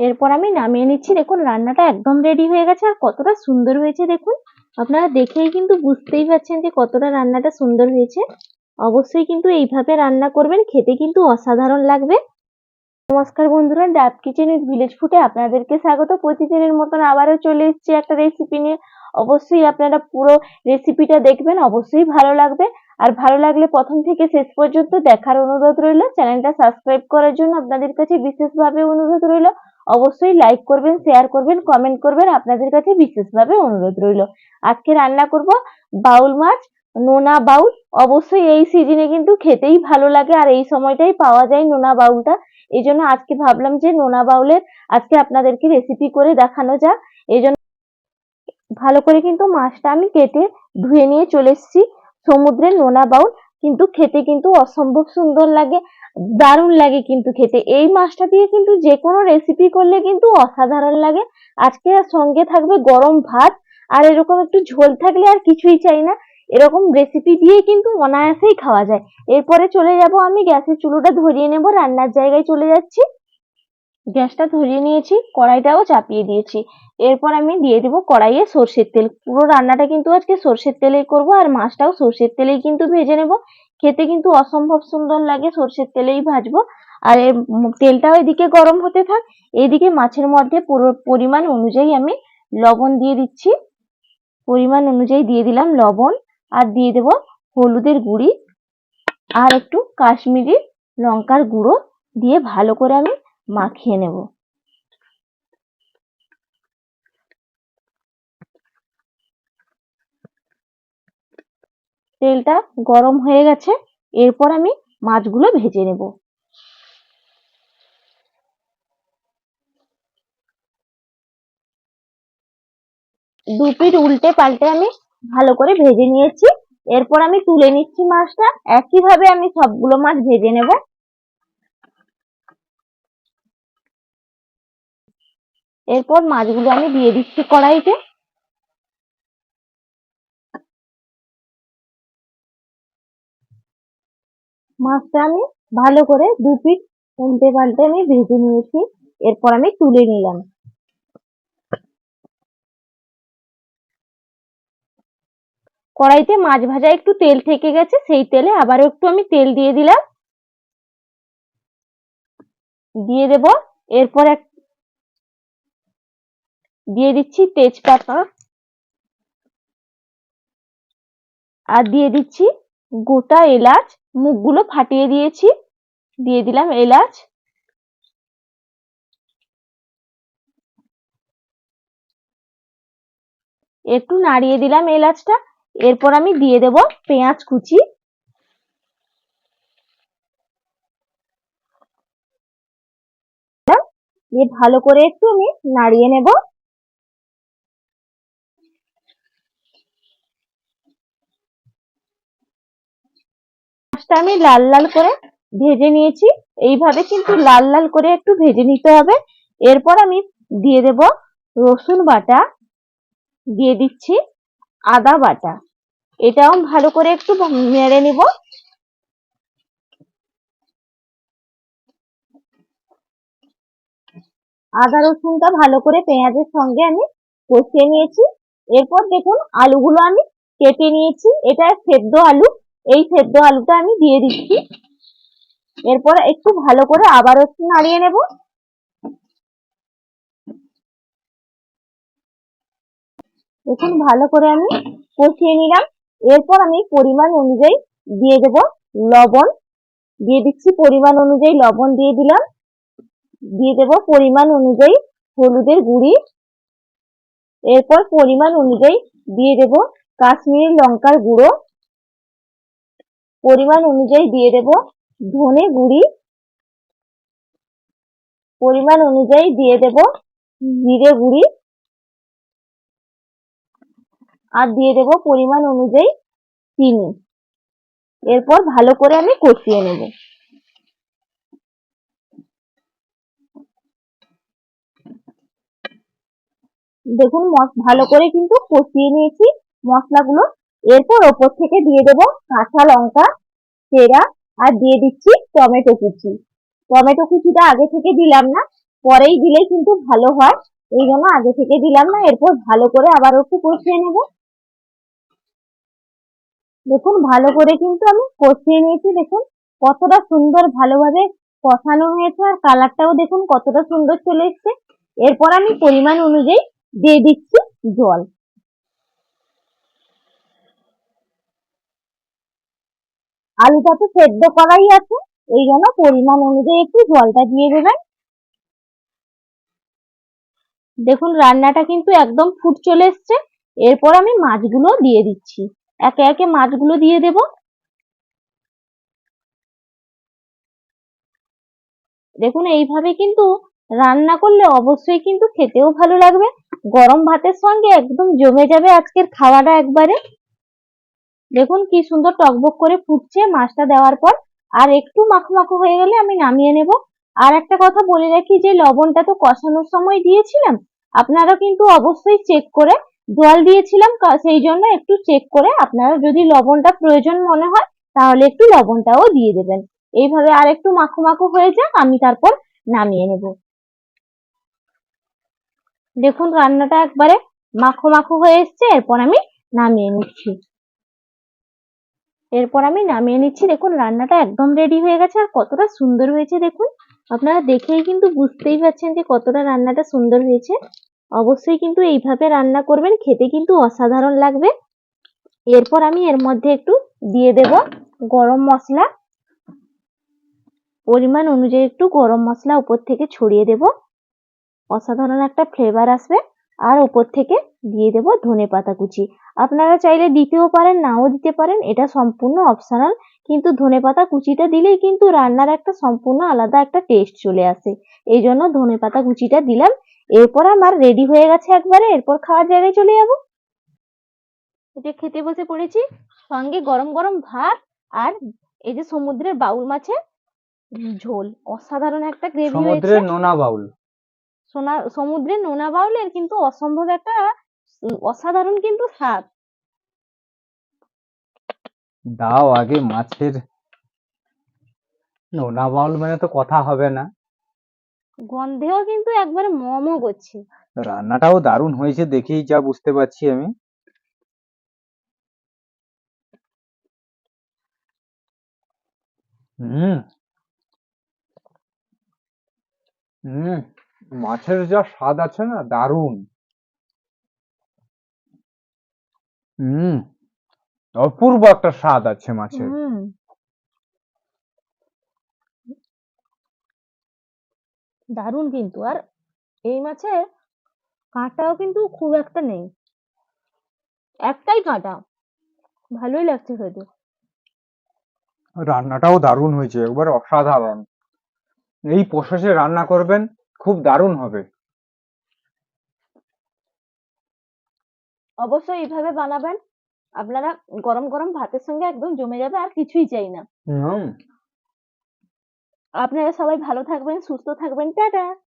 এরপর আমি নামিয়ে নিচ্ছি। দেখুন, রান্নাটা একদম রেডি হয়ে গেছে আর কতটা সুন্দর হয়েছে দেখুন। আপনারা দেখেই কিন্তু বুঝতেই পারছেন যে কতটা রান্নাটা সুন্দর হয়েছে। অবশ্যই কিন্তু এইভাবে রান্না করবেন, খেতে কিন্তু অসাধারণ লাগবে। নমস্কার বন্ধুরা, ডাব কিচেন উইথ ভিলেজ ফুডে আপনাদেরকে স্বাগত। প্রতিদিনের মতন আবারও চলে এসেছি একটা রেসিপি নিয়ে। অবশ্যই আপনারা পুরো রেসিপিটা দেখবেন, অবশ্যই ভালো লাগবে। আর ভালো লাগলে প্রথম থেকে শেষ পর্যন্ত দেখার অনুরোধ রইল। চ্যানেলটা সাবস্ক্রাইব করার জন্য আপনাদের কাছে বিশেষভাবে অনুরোধ রইল। অবশ্যই লাইক করবেন শেয়ার করবেন কমেন্ট করবেন। আপনাদের কাছে বিশেষভাবে অনুরোধ রইল। আজকে রান্না করব বাউল মাছ, নোনা বাউল। অবশ্যই এই সিজনে কিন্তু খেতেই ভালো লাগে আর এই সময়টাই পাওয়া যায় নোনা বাউলটা। এই জন্য আজকে ভাবলাম যে নোনা বাউলের আজকে আপনাদেরকে রেসিপি করে দেখানো যাক। এই জন্য ভালো করে কিন্তু মাছটা আমি কেটে ধুয়ে নিয়ে চলে এসেছি। সমুদ্রের নোনা বাউল কিন্তু খেতে কিন্তু অসম্ভব সুন্দর লাগে। দারুণ লাগে কিন্তু খেতে। এই মাছটা দিয়ে কিন্তু যে কোনো রেসিপি করলে কিন্তু অসাধারণ লাগে। আজকে সঙ্গে থাকবে গরম ভাত, আর এরকম একটু ঝোল থাকলে আর কিছুই চাই না। এরকম রেসিপি দিয়ে কিন্তু অনায়াসেই খাওয়া যায়। এরপরে চলে যাব আমি, গ্যাসের চুলোটা ধরিয়ে নেব, রান্নার জায়গায় চলে যাচ্ছি। গ্যাসটা ধরিয়ে নিয়েছি, কড়াইটাও চাপিয়ে দিয়েছি। এরপর আমি দিয়ে দেবো কড়াইয়ে সর্ষের তেল। পুরো রান্নাটা কিন্তু আজকে সর্ষের তেলেই করব, আর মাছটাও সর্ষের তেলেই কিন্তু ভেজে নেব। খেতে কিন্তু অসম্ভব সুন্দর লাগে, সর্ষের তেলেই ভাজবো। আর তেলটাও এদিকে গরম হতে থাক, এদিকে মাছের মধ্যে পরিমাণ অনুযায়ী আমি লবণ দিয়ে দিচ্ছি। পরিমাণ অনুযায়ী দিয়ে দিলাম লবণ, আর দিয়ে দেব হলুদের গুঁড়ি, আর একটু কাশ্মীরি লঙ্কার গুঁড়ো দিয়ে ভালো করে আমি মাখিয়ে নেব। তেলটা গরম হয়ে গেছে, এরপর আমি মাছগুলো ভেজে নেব। দু পিঠ উল্টে পাল্টে আমি ভালো করে ভেজে নিয়েছি। এরপর আমি তুলে নিচ্ছি মাছটা। একইভাবে আমি সবগুলো মাছ ভেজে নেব। এরপর মাছগুলো আমি দিয়ে দিচ্ছি কড়াইতে। মাছটা আমি ভালো করে দু পিঠ উল্টে পাল্টে আমি ভেজে নিয়েছি। এরপর আমি তুলে নিলাম। কড়াইতে মাছ ভাজা একটু তেল থেকে গেছে, সেই তেলে আবারও একটু আমি তেল দিয়ে দিলাম। দিয়ে দেব। এরপর এক দিয়ে দিচ্ছি তেজপাতা। আর দিয়ে দিচ্ছি গোটা এলাচ। মুখগুলো ফাটিয়ে দিয়েছি। দিয়ে দিলাম এলাচ। একটু নাড়িয়ে দিলাম এলাচটা। এরপর আমি দিয়ে দেব পেঁয়াজ কুচি। ভালো করে একটু আমি নাড়িয়ে নেব। মাছটা আমি লাল লাল করে ভেজে নিয়েছি। এইভাবে কিন্তু লাল লাল করে একটু ভেজে নিতে হবে। এরপর আমি দিয়ে দেব রসুন বাটা। দিয়ে দিচ্ছি আদা বাটা। এটাও ভালো করে একটু নেড়ে নিব। আদা রসুনটা ভালো করে পেঁয়াজের সঙ্গে আমি কষিয়ে নিয়েছি। এরপর দেখুন, আলুগুলো আমি কেটে নিয়েছি। এটা সেদ্ধ আলু। এই সেদ্ধ আলুটা আমি দিয়ে দিচ্ছি। এরপর একটু ভালো করে আবার একটু নাড়িয়ে নেব। দেখুন, ভালো করে আমি কষিয়ে নিলাম। এরপর আমি পরিমাণ অনুযায়ী দিয়ে দেব লবণ। দিয়ে দিচ্ছি পরিমাণ অনুযায়ী লবণ দিয়ে দিলাম। দিয়ে দেব পরিমাণ অনুযায়ী হলুদের গুঁড়ি। এরপর পরিমাণ অনুযায়ী দিয়ে দেব কাশ্মীরি লঙ্কার গুঁড়ো। পরিমাণ অনুযায়ী দিয়ে দেব ধনে গুঁড়ি। পরিমাণ অনুযায়ী দিয়ে দেব জিরে গুঁড়ি। আর দিয়ে দেব পরিমাণ অনুযায়ী চিনি। এরপর ভালো করে আমি কষিয়ে নেব। দেখুন ভালো করে কিন্তু কষিয়ে নিয়েছি। মশলাগুলো এরপর ওপর থেকে দিয়ে দেবো কাঁচা লঙ্কা চেরা আর দিয়ে দিচ্ছি টমেটো কুচি। টমেটো কুচিটা আগে থেকে দিলাম না, পরেই দিলে কিন্তু ভালো হয়। এই জন্য আগে থেকে দিলাম না, এরপর ভালো করে আবার একটু কষিয়ে নেব। দেখুন, ভালো করে কিন্তু আমি কষিয়ে নিয়েছি, দেখুন, কতটা সুন্দর ভালোভাবে কষানো হয়েছে আর কালারটাও দেখুন কতটা সুন্দর চলে এসেছে। এরপর আমি পরিমাণ অনুযায়ী দিয়ে দিচ্ছি জল। আলুটা তো সেদ্ধ করাই আছে, এই জন্য পরিমাণ অনুযায়ী একটু জলটা দিয়ে দেবেন। দেখুন, রান্নাটা কিন্তু একদম ফুট চলে এসছে। এরপর আমি মাছগুলো দিয়ে দিচ্ছি। একে একে মাছগুলো দিয়ে দেব। দেখুন, এইভাবে কিন্তু রান্না করলে অবশ্যই কিন্তু খেতেও ভালো লাগবে। গরম ভাতের সঙ্গে একদম জমে যাবে আজকের খাওয়াটা একবারে। দেখুন কি সুন্দর টকবক করে ফুটছে মাছটা দেওয়ার পর। আর একটু মাখো মাখো হয়ে গেলে আমি নামিয়ে নেব। আর একটা কথা বলে রাখি যে লবণটা তো কষানোর সময় দিয়েছিলাম আপনারা কিন্তু অবশ্যই চেক করে জল দিয়েছিলাম সেই জন্য একটু চেক করে আপনারা যদি লবণটা প্রয়োজন মনে হয়, তাহলে একটু লবণটাও দিয়ে দেবেন। এইভাবে আর একটু মাখো মাখো হয়ে যাক, আমি তারপর নামিয়ে নেব। দেখুন রান্নাটা একবারে মাখো মাখো হয়ে এসছে, এরপর আমি নামিয়ে নিচ্ছি। এরপর আমি নামিয়ে নিচ্ছি। দেখুন, রান্নাটা একদম রেডি হয়ে গেছে আর কতটা সুন্দর হয়েছে দেখুন। আপনারা দেখেই কিন্তু বুঝতেই পারছেন যে কতটা রান্নাটা সুন্দর হয়েছে। অবশ্যই কিন্তু এইভাবে রান্না করবেন, খেতে কিন্তু অসাধারণ লাগবে। এরপর আমি এর মধ্যে একটু দিয়ে দেব গরম মশলা। পরিমাণ অনুযায়ী একটু গরম মশলা উপর থেকে ছড়িয়ে দেব। অসাধারণ একটা ফ্লেভার আসবে। আর ওপর থেকে দিয়ে দেব ধনে পাতা কুচি। আপনারা চাইলে দিতেও পারেন নাও দিতে পারেন এটা সম্পূর্ণ অপশনাল কিন্তু ধনেপাতা কুচিটা দিলেই কিন্তু রান্নার একটা সম্পূর্ণ আলাদা একটা টেস্ট চলে আসে। এই জন্য ধনেপাতা কুচিটা দিলাম। এরপর আমার রেডি হয়ে গেছে একবারে এরপর খাওয়ার জায়গায় চলে যাব। এটা খেতে বসে পড়েছি। সঙ্গে গরম গরম ভাত আর এই যে সমুদ্রের বাউল মাছের ঝোল। অসাধারণ একটা গ্রেভি হয়েছে। সমুদ্রের নোনা বাউল। সোনা সমুদ্রের নোনা বাউলের কিন্তু অসম্ভব একটা অসাধারণ কিন্তু স্বাদ। দাও আগে মাছের। নোনা বাউল মানে তো কথা হবে না। গন্ধেও কিন্তু একবারে ম করছে। রান্নাটাও দারুণ হয়েছে দেখেই যা বুঝতে পারছি আমি। হুম। হুম। মাছের যা স্বাদ আছে না দারুণ। হুম অপূর্ব একটা স্বাদ আছে মাছের। হুম। দারুণ কিন্তু আর এই মাছে কাঁটাও কিন্তু খুব একটা নেই। একটাই কাঁটা ভালোই লাগছে খেতে। রান্নাটাও দারুণ হয়েছে একবার অসাধারণ। এই প্রসেসে রান্না করবেন খুব দারুণ হবে। অবশ্যই এইভাবে বানাবেন। আপনারা গরম গরম ভাতের সঙ্গে একদম জমে যাবে আর কিছুই চাই না। হুম। আপনারা সবাই ভালো থাকবেন সুস্থ থাকবেন। টাটা!